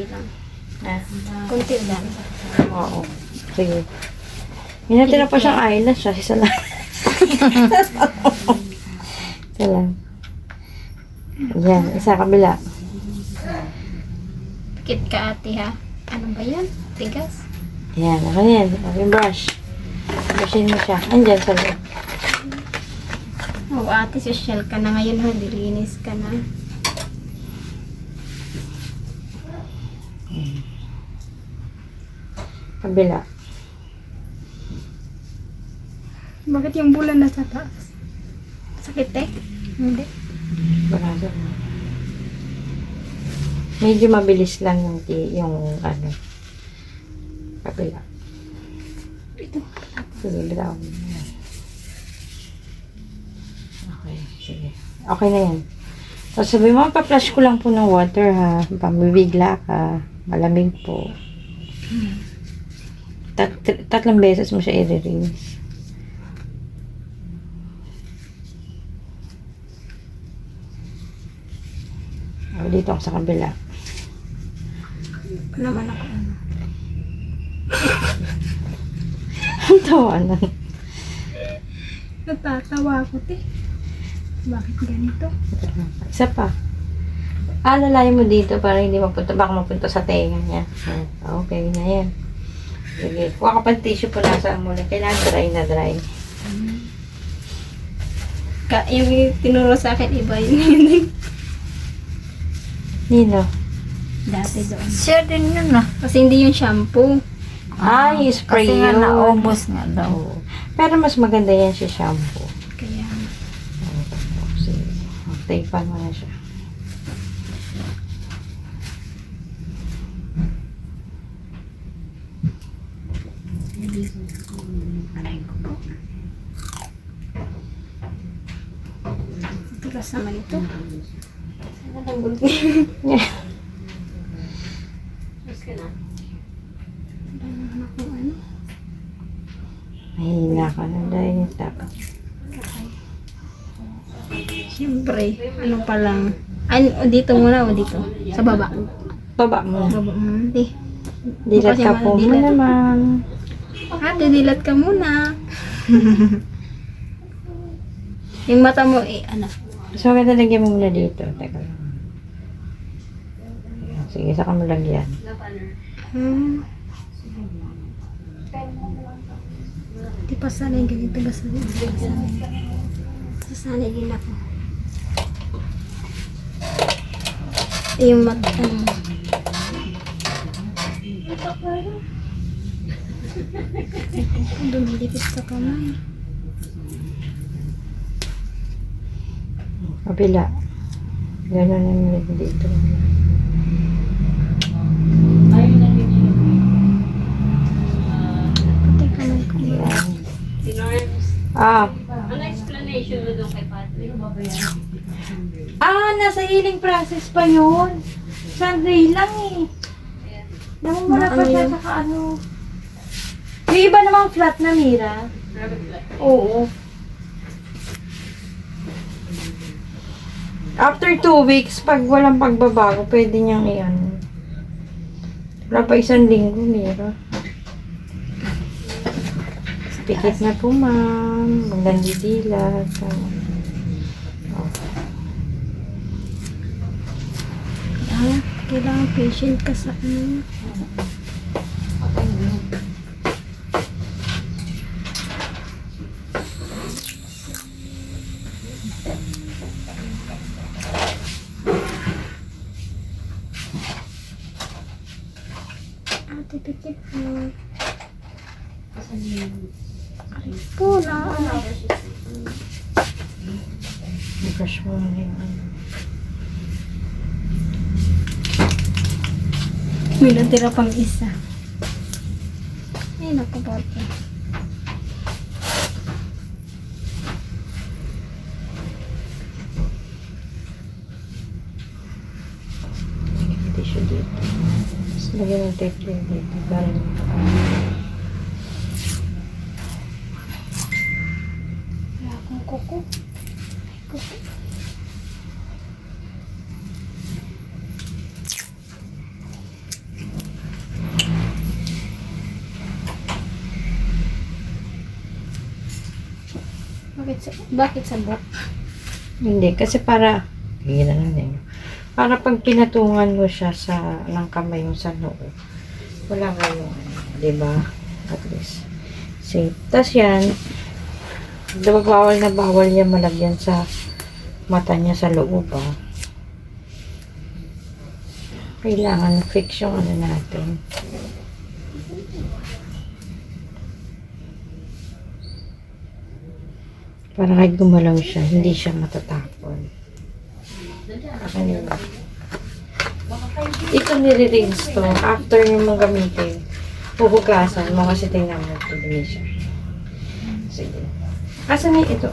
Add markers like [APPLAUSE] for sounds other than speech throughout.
Kunti lang. Ah, Kunti lang. oo. Sige. May natira pa siyang eyelash ah. Isa lang. Isa lang. Yan, isa kabila. Pikit ka ate ha. Ano ba yan? Tigas? Yan, ako yan. Yung brush. Brushin mo siya. Andyan sa loob. Oo ate, social ka na ngayon ha. Dilinis ka na. Kabila. Bakit yung bulan nasa taas? Sakit eh? Hindi. Barado. Medyo mabilis lang yung, yung ano. Kabila. Ito. Sige, bitawan mo. Yan. Okay, sige. Okay na yan. So, sabi mo, pa-flash ko lang po ng water ha. Pamibigla ka. Malamig po. Tat tatlong beses mo siya i-rinse. O, dito ako sa kabila. Pa naman ako. ano. [LAUGHS] Ang tawanan. Natatawa ako te. Bakit ganito? Isa pa. Alalayan mo dito para hindi mapunta, baka mapunta sa tenga niya. Ah, Okay na yan. Sige. Kuha ka pa ng tissue po nasa mo na. Kailangan dry na dry. Ka, yung tinuro sa akin iba yun. [LAUGHS] Nino? Dati doon. Siya din yun ah. Kasi hindi yung shampoo. Ay, spray Kasi nga yun. naubos nga daw. Pero mas maganda yan si shampoo. Kaya, Sige. Tapan mo na siya. Tulas naman ito. Sana lang gulpi. Mahina ka na dahil dapat. Siyempre, ano pa lang. Ay, dito muna o dito? Sa baba. Baba mo. Sa baba muna. Di. Dilat ka po mo dilat. naman. Ate, dilat ka muna. [LAUGHS] yung mata mo, eh, ano? So, maganda lagyan mo muna dito. Teka lang. Sige, saka mo lagyan. Hmm. Di pa sanay ganito ba sanay? Di pa sanay. Sasanay din ako. Eh, Yung mat, ano. Dumidipit sa kamay. Kabila. Ganun na yung dito. Pati kamay ko. Ayan. Ah. Ano explanation mo doon kay Patrick? Ah, nasa healing process pa yun. Sunday lang eh. Namumula pa Ano siya yun? sa ano. Yung iba namang flat na mira. Oo. After two weeks, pag walang pagbabago, pwede niyang iyan. Wala pa isang linggo, mira. Pikit na po, ma'am. Magandidila. Oh. Ah, kailangan patient ka sa ano. Ate, pikit mo. Aray po, na ano. Brush mo na yung ano. May natira pang isa. Ay, naku, bata. tissue dito. Tapos lagyan ng tape din dito para Wala akong kuko. Ay, kuko. Bakit sa, bakit sa buhok? Hindi, kasi para, hindi na lang. Para pag pinatungan mo siya sa, ng kamay mo sa noo, wala kayong, di ba? At least, safe. Tapos yan, diba bawal na bawal yan malagyan sa mata niya sa loob, ah. Kailangan fix yung ano natin. Para kahit gumalaw siya, hindi siya matatapon. Yun? Ito nire-rinse to. After nyo mong gamitin, huhugasan mo kasi tingnan mo din siya. Sige. Asan na ito?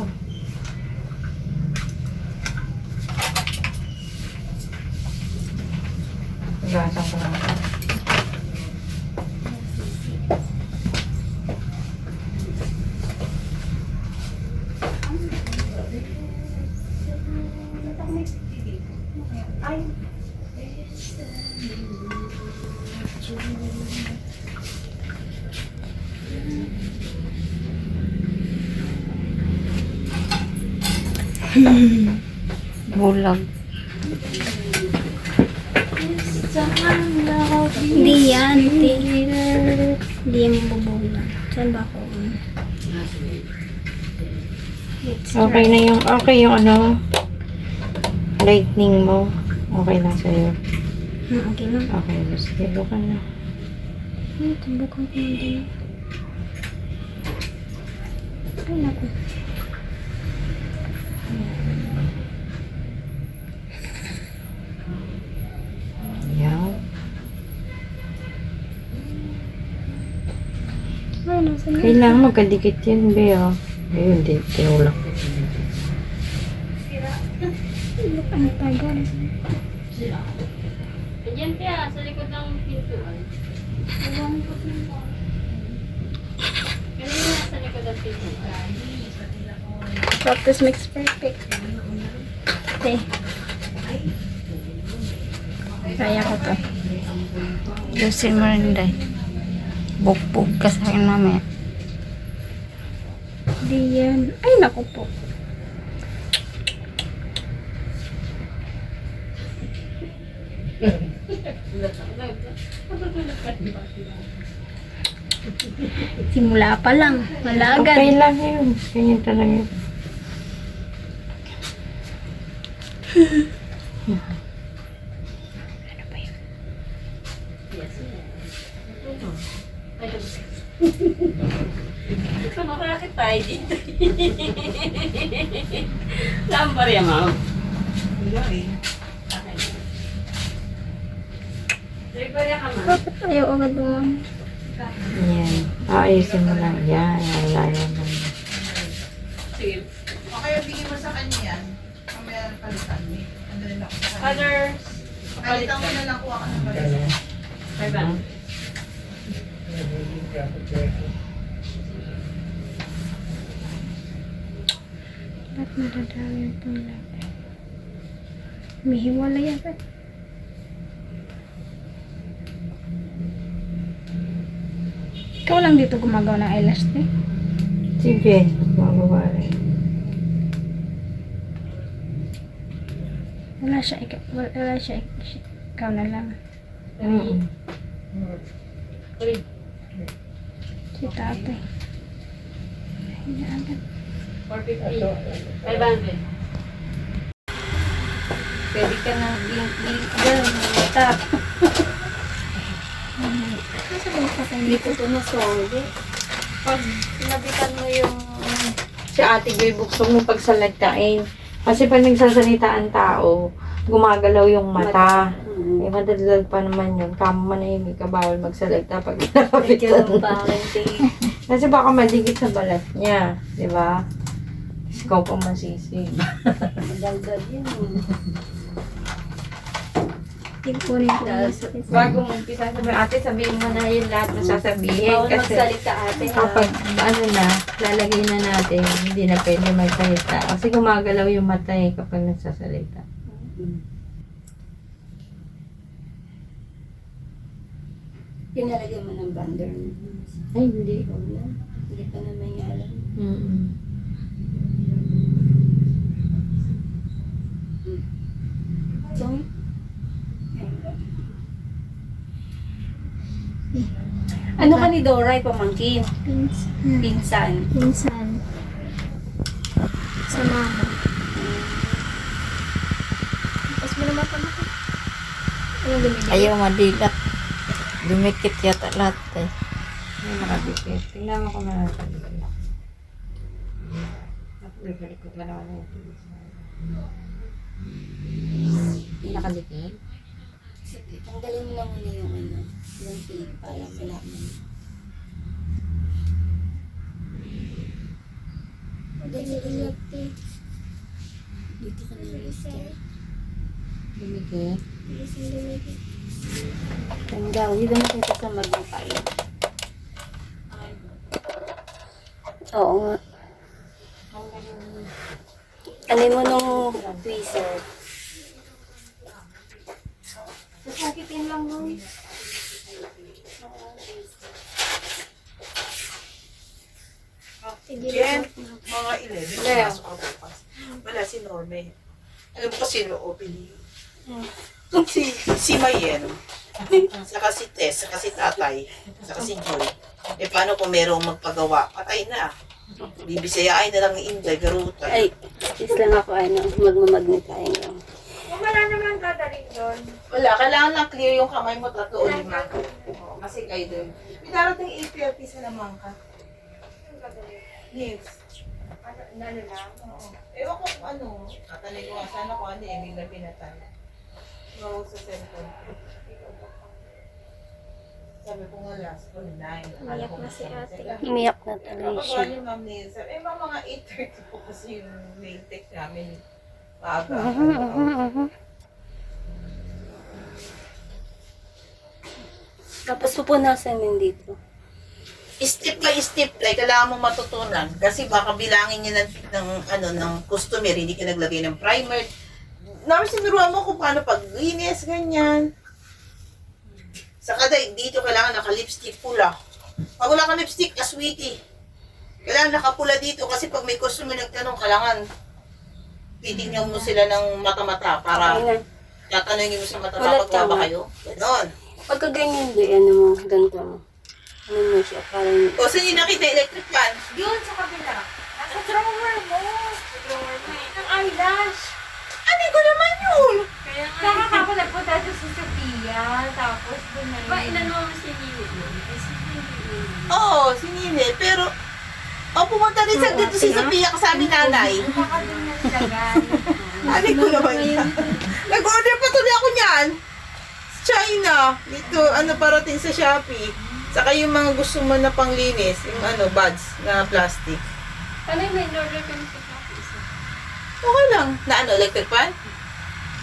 Hugasan ko lang. Bulag. Hindi yan. Hindi. Hindi yan mabubulan. Saan ba ako? Okay na yung, okay yung ano, lightning mo. Okay lang sa'yo. Hmm, okay lang. Okay, sige, ka na. Ay, tabukan ko na din. Ay, naku. Yan. Ay, nasa na. Kailangan magkadikit yan, be, oh. Ayun, di, tinulak. Ang tagal. Diyan kaya, sa likod ng pintuan. Kanina sa likod ng pintuan. Practice makes perfect. Okay. Kaya ko to. Yusin mo rin day. Bugbog ka sa akin mamaya. Di yan. Ay, naku po. Simula pa lang. Wala agad. Okay lang yun. Ganyan talaga yun. Sumarakit tayo dito. [LAUGHS] Lambar yan, ma'am. Bakit ayaw agad naman? Yan. Aayusin mo lang. Yan. Wala naman. Sige. O kaya bigyan mo sa kanya yan. Mamaya palitan mo. Ano rin ako sa kanya. Others. Palitan mo na lang kuha ka ng palitan. Five bands. Ba't nadadami yung panglaki? May hiwala yan. eh. Ikaw lang dito gumagawa ng eyelash eh. Sige. Magawa rin. Wala siya, ikaw, wala siya, ikaw na lang. Mm. Three. Si tatay. Ay, na agad. 450. Five hundred. Pwede ka na blink-blink dyan. Tap. Nasa ba yung tatay Hindi ko ito nasolve. Pag sinabitan mo yung... Si ate Joy, buksan mo pag salagtain. Kasi pag nagsasalita ang tao, gumagalaw yung mata. Eh, madadal pa naman yun. Kamo manahimik ka, bawal magsalita pag nakapitan. [LAUGHS] Kasi baka madikit sa balat niya. Di ba? Ikaw pa masisig. Madaldal yun. [LAUGHS] akin kunin ko. Bago mo umpisa sabi, ate, sabihin mo na yun lahat na sasabihin. Bawal kasi magsalita ate. Kapag ano na, lalagay na natin, hindi na pwede magsalita. Kasi gumagalaw yung mata eh kapag nagsasalita. Pinalagyan mo ng bander. Ay, hindi. Hindi pa na may alam. Mm-mm. Sorry. Ano ka ni Dora? Pamangkin. Pinsan. Pinsan. Pinsan. Sa mama. Tapos mo naman pa natin. Anong gumigil? Ayaw madilat. Dumikit yata lahat eh. May nakadikit. Tingnan mo kung nakadikit. Nakadikit na naman yung Nakadikit? Tanggalin mo lang muna yung ano, yung tape para malaman. Dito ka na mister. Dumikit? Tanggal. Hindi naman kita sa magmukay. Oo nga. Ano mo nung tweezer? Sasakitin lang nun. Jen, mga 11, pumasok ako bukas. Wala si Norme. Alam kasi sino opening? Si, si Mayen. Saka si Tess, saka si Tatay, saka si Joy. Eh paano kung merong magpagawa? Patay na. Bibisayaan na lang ni Inday, garutay. Ay, is lang ako ano, magmamagnetayang lang. Wala, kailangan lang clear yung kamay mo, tato o lima. Oo, kasi kayo doon. May darating APLT sa Lamangka. Yes. Ano, lang? Oo. Ewan ko kung ano. Tatanay ko nga sana kung ano eh, biglang pinatay. Tumawag sa cellphone ko. Sabi ko nga last ko, 9. Umiyak na si ate. Umiyak na Kapag siya. ni Ma'am Neil, sabi, eh, mga mga 8.30 po kasi yung mail text namin. Maaga. Tapos pupunasan din dito. Step by step like kailangan mo matutunan. Kasi baka bilangin niya ng, ng ano ng customer hindi ka naglagay ng primer. Naman sinuruan mo kung paano paglinis ganyan. Saka dahil dito kailangan naka lipstick pula. Pag wala ka lipstick asweety kailangan nakapula dito kasi pag may customer nagtanong kailangan titignan mo sila ng mata-mata para tatanungin mo sa mata Wala pag ba tama. kayo? Ganon. Pagka ganyan di, ano mo, ganito mo. Ano mo siya, parang... o saan yung nakita electric fan Yun, sa kabila. Nasa drawer mo. Sa drawer mo eh. Ang eyelash. ano ko naman yun Kaya nga. Saka ka ako nagpunta doon sa Sophia, tapos doon na Ba, inano mo si Nini yun? Eh, si Nini. Oo, si Nine. Pero, oh, pumunta rin sa dito si Sophia kasama nanay. Saka doon na nilagay. Ano ko naman yan. Nag-order pa tuloy ako niyan. China. Dito, ano, parating sa Shopee. Saka yung mga gusto mo na panglinis, yung ano, buds na plastic. Ano yung may order Shopee? Okay lang. Na ano, electric fan?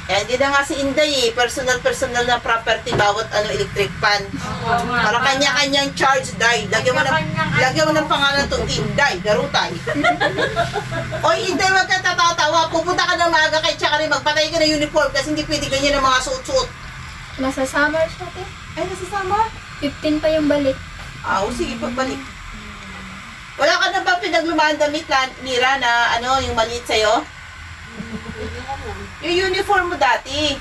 Eh, hindi na nga si Inday eh. Personal-personal na property bawat ano, electric fan. Oo nga. Para kanya-kanyang charge dye. Lagyan mo ng, Kanya-kanyang lagyan mo ng pangalan to Inday, Garutay. [LAUGHS] Oy, Inday, wag ka tatatawa. Pupunta ka na maaga kay Tsaka rin magpatay ka ng uniform kasi hindi pwede ganyan ang mga suot-suot. Nasa summer siya, te. Ay, nasasama? 15 pa yung balik. Ah, o sige, pagbalik. Wala ka na ba pinaglumaan damit na, Mira, na ano, yung maliit sa'yo? Yung uniform mo dati.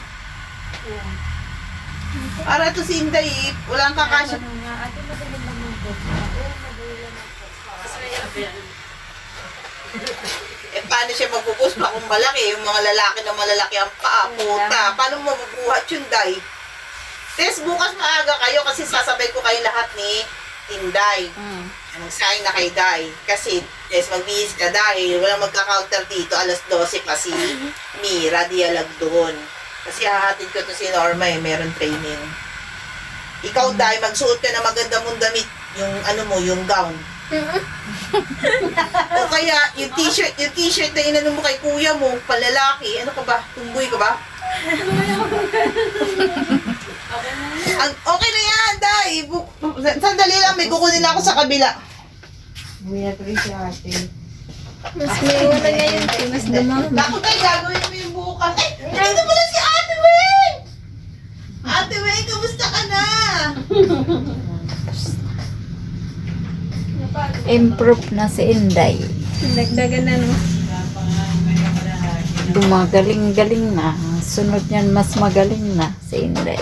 Para to si Inday, eh. walang kakasya. Ate magaling lang yung book. Eh, paano siya magpupus pa kung malaki? Yung mga lalaki na malalaki ang paa, puta. Paano mo mabubuhat yun, Day? Tess, bukas maaga kayo kasi sasabay ko kayo lahat ni Inday. Mm. Magsaing na kay Day. Kasi, Tess, magbihis ka dahil walang magka-counter dito. Alas 12 pa si Mira Dialag doon. Kasi hahatid ko to si Norma eh, meron training. Ikaw, Day, magsuot ka na maganda mong damit. Yung ano mo, yung gown. [LAUGHS] o kaya, yung t-shirt, yung t-shirt na inano mo kay kuya mo, palalaki, ano ka ba? Tumboy ka ba? Ang, okay na yan, Day. Bu- Sandali lang, may kukunin ako sa kabila. Si ate. Mas may wala ngayon, te. Mas dumami. Ako tayo, gagawin mo yung bukas. Ay, dito pala si Ate Weng! Ate Weng, kamusta ka na? Improve na si Inday. Dagdagan na, no? Dumagaling-galing na. Sunod niyan, mas magaling na si Inday.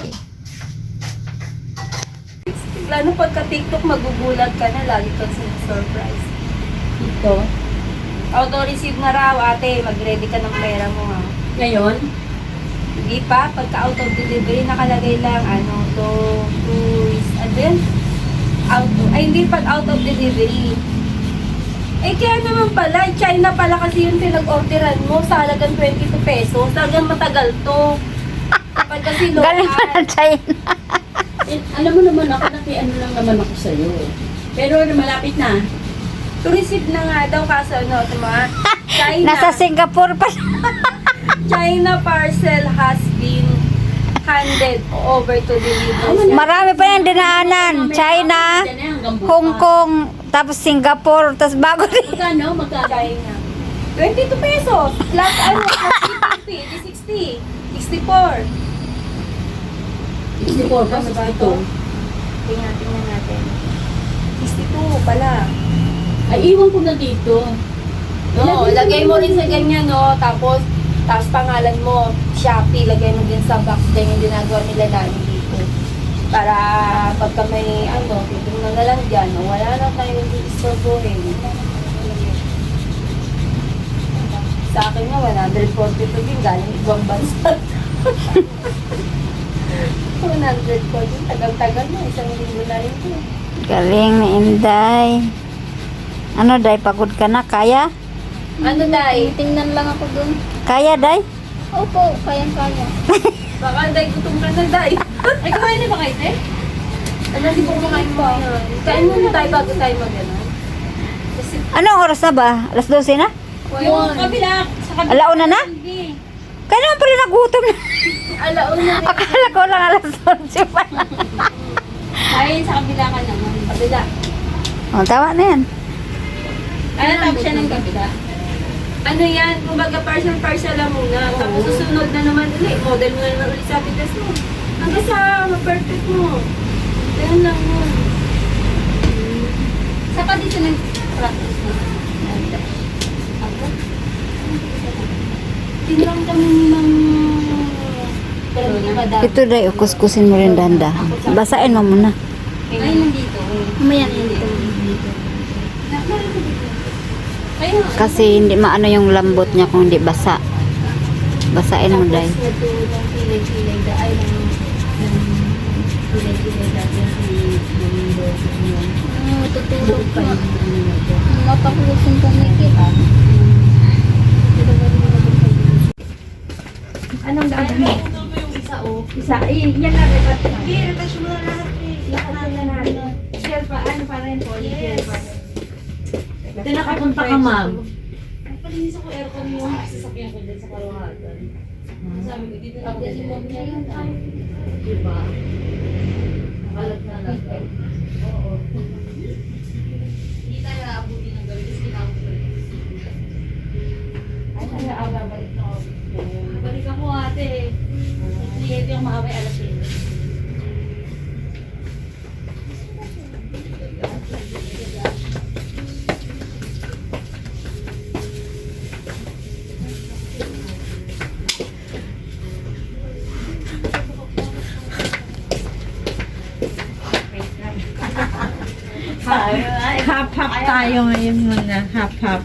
Lalo pagka TikTok, magugulat ka na. Lagi kang surprise. Ito. Auto-receive na raw, ate. Mag-ready ka ng pera mo, ha. Ngayon? Hindi pa. Pagka out of delivery, nakalagay lang, ano, to, to, is, ano yun? Out, ay, hindi pag out of delivery. Eh, kaya naman pala, China pala kasi yung pinag-orderan mo sa halagang 22 pesos. Talagang matagal to. [LAUGHS] Kapag kasi local. Galing pa ng China. Eh, alam mo naman ako, nakiano lang naman ako sa'yo. Pero malapit na. To receive na nga daw kaso ano, tuma. China. Nasa Singapore pa. China parcel has been handed over to delivery. Marami pa yung dinaanan. China. Hong Kong, tapos Singapore, tapos bago din. Magkano? Magkano? China. 22 pesos. Plus ano, 50, 60, 64. 64 pa, Ano ba 62. ito? Tingnan, tingnan natin. 62 pala. Ay, iwan ko na dito. No, lagay mo rin sa ganyan, no? Tapos, tapos pangalan mo, Shopee, lagay mo din sa box. Ganyan yung ginagawa nila lagi dito. Para pagka may, ano, titignan na lang dyan, no? wala na tayong istorbohin. Sa akin nga, 142 din, galing ibang bansa. [LAUGHS] 140, tagal-tagal na, isang linggo na rin to. Galing ni Inday. Ano, Day? Pagod ka na? Kaya? Ano, Day? Tingnan lang ako dun. Kaya, Day? Opo, kayang-kaya. [LAUGHS] Baka, Day, gutom ka na, Day. Ay, kumain na ba kayo, te? Ano, di ko kumakain mo ngayon. Kain muna tayo bago tayo mag-ano. Anong oras na ba? Alas 12 na? Yung kabila. Alauna na? Hindi. Kaya naman pala nagutom na. [LAUGHS] alauna rin. Akala ko lang alas 12 pa. Ay, sa kabila ka naman. Kabila. Oh, tama na yan. Ano tawag siya ng kabila? Ano yan? Kumbaga parcel-parcel lang muna. Tapos susunod na naman ulit. Model mo na naman ulit sa apitas mo. Hanggang sa ma-perfect mo. Ganun lang yun. Saka dito nag-practice na. Ako? Tinrang kami ng... Ito, Day. Ukuskusin mo rin danda. Basain mo muna. Ay, nandito. Mamaya na dito. Kaya, Kasi hindi maano yung lambot niya kung hindi basa. Basain mo, Day. Tapos nagtuloy ng kilay-kilay da ay ng ng kilay-kilay dati si Domingo. Ah, matutulog Pa pa. yung ano na to. Mapakulusin pumikit. Anong gagawin? Isa o. Isa. Eh, yan na. Na. Hindi, rebat mo na lahat. Lahat na natin. Shell pa. Ano pa rin po? Yes. Ito nakapunta ka, ma'am. Palinis ako aircon yung sasakyan ko din sa Karuhatan. Sabi ko, dito ako mo niya yun. Diba? Kalat na lang. Tayo ngayon muna. Hap-hap.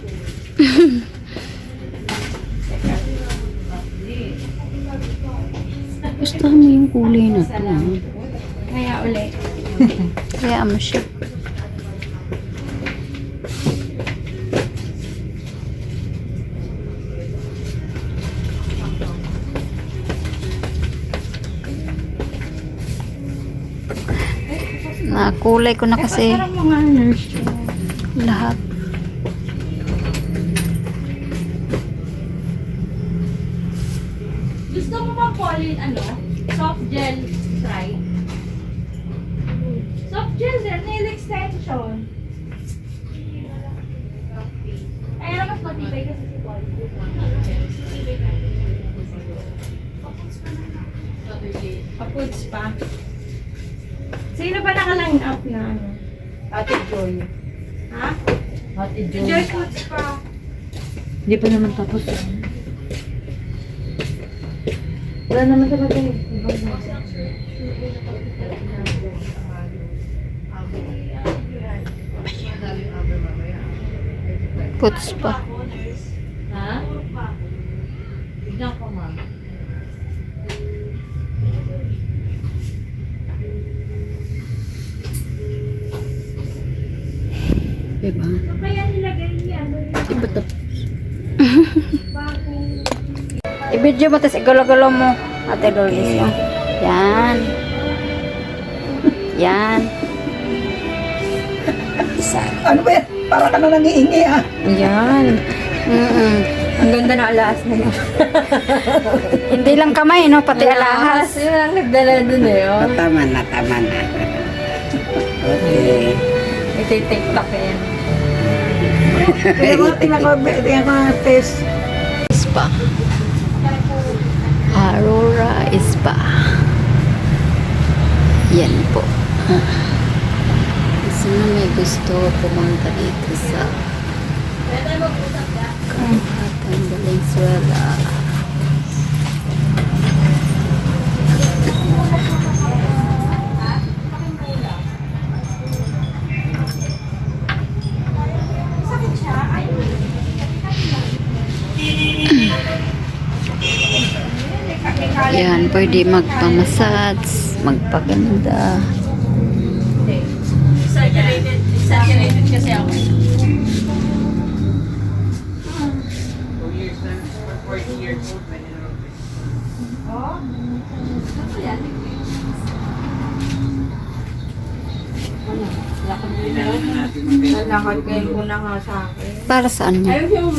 [LAUGHS] Gusto mo yung kulay na to. ah. Kaya ulit. [LAUGHS] Kaya mo siya. Nakulay ko na kasi Parang mga nurse. Lahat. Gusto mo bang Pauline, ano? Soft gel try? Soft gel din, nail extension. Ay, ano mas matibay kasi si Pauline. Papuds pa. Sino ba naka-line up na ano? Ate Joy. Enjoy foods pa. Hindi pa naman tapos. Wala naman talaga eh. Puts pa. I-video mo, tapos igalo-galo mo. Ate Lourdes. Oh. Yan. Yan. Ano ba yan? Para ka na nangihingi ah. Yan. Mm-mm. Ang ganda ng alas na yun. [LAUGHS] Hindi lang kamay, no? Pati alahas. Yun ang nagdala dun eh. Oh. Tama na, tama na. Okay. Iti-tiktok yan. Kaya ko, tingnan ko, tingnan ko test. Spa. Yan po. Sino may gusto pumunta dito sa Kampatan Valenzuela. Yan, pwede magpamassage, magpaganda. Exaggerated, exaggerated kasi ako. Nalakad kayo muna nga sa akin. Para saan niya? Ayaw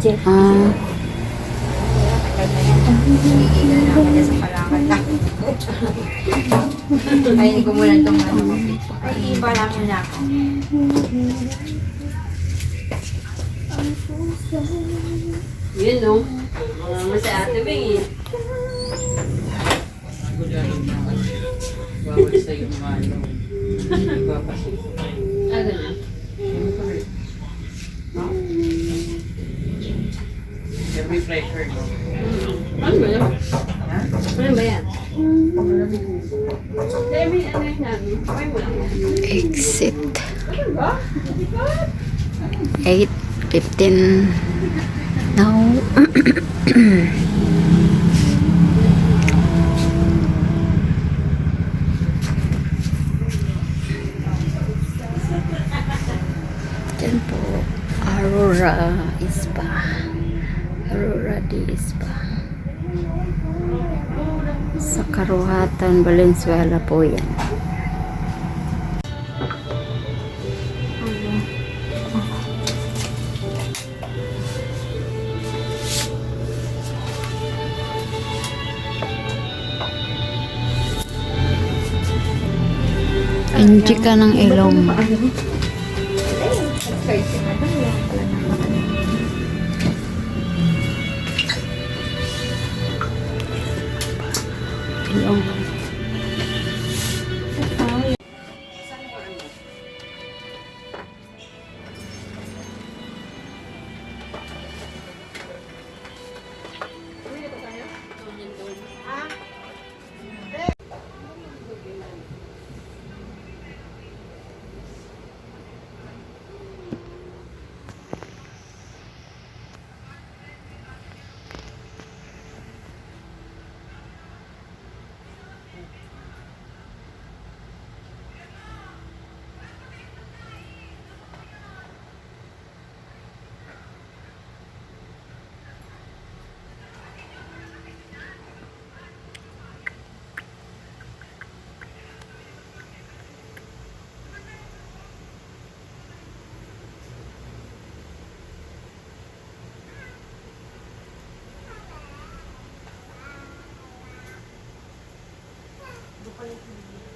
siya mo na. Ah, Iigal na ako sa palakad lang. Ayun ko muna itong ano. Ay, iba lang muna ako. Yun no. Mga sa ate ba eh. Ah, ganun. Ano ba yan? Ano ba yan? Demi, ano wala yan. exit. 8.15 now. Yan po. Aurora Spa. Aurora de Spa. Sa Karuhatan, Valenzuela po yan. Enjoy ka ng ilong. Ilong. 퀄리티